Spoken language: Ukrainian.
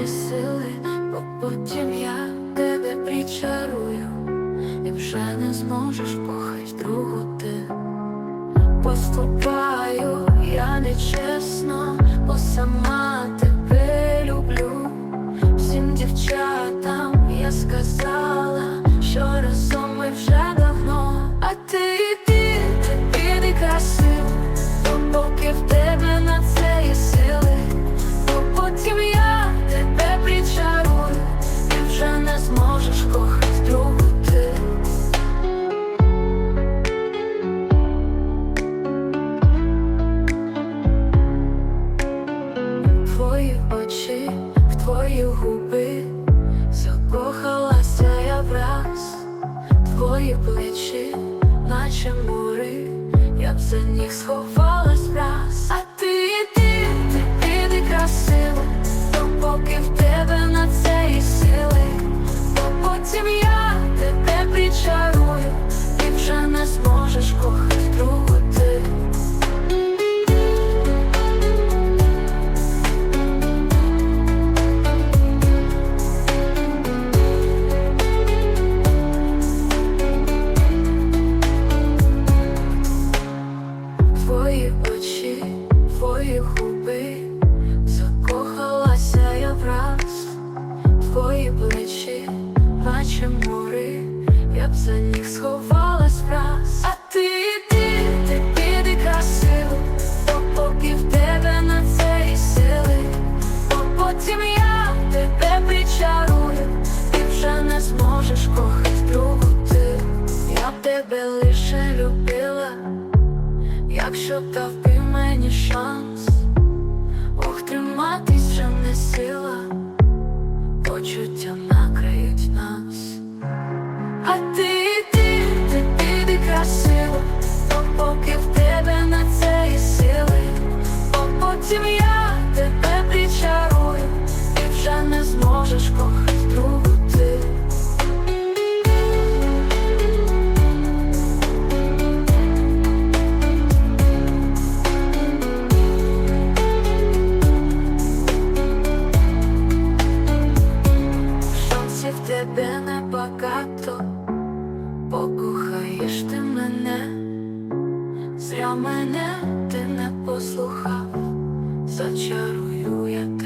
є сили, бо потім я тебе причарую, і вже не зможеш кохать другу ти. Поступаю я нечесно, бо сама твої плечі, наче мури, я б за них сховалась наче мури, я б за них сховалась враз. А ти йди, ти піди красиво, бо поки в тебе на це є сили, бо потім я тебе причарую, і вже не зможеш кохать другу ти. Я б тебе лише любила. Якщо дав би мені шанс, ох, триматись вже не сила, тебе небагато, покохаєш ти мене, зря мене ти не послухав, зачарую я тебе,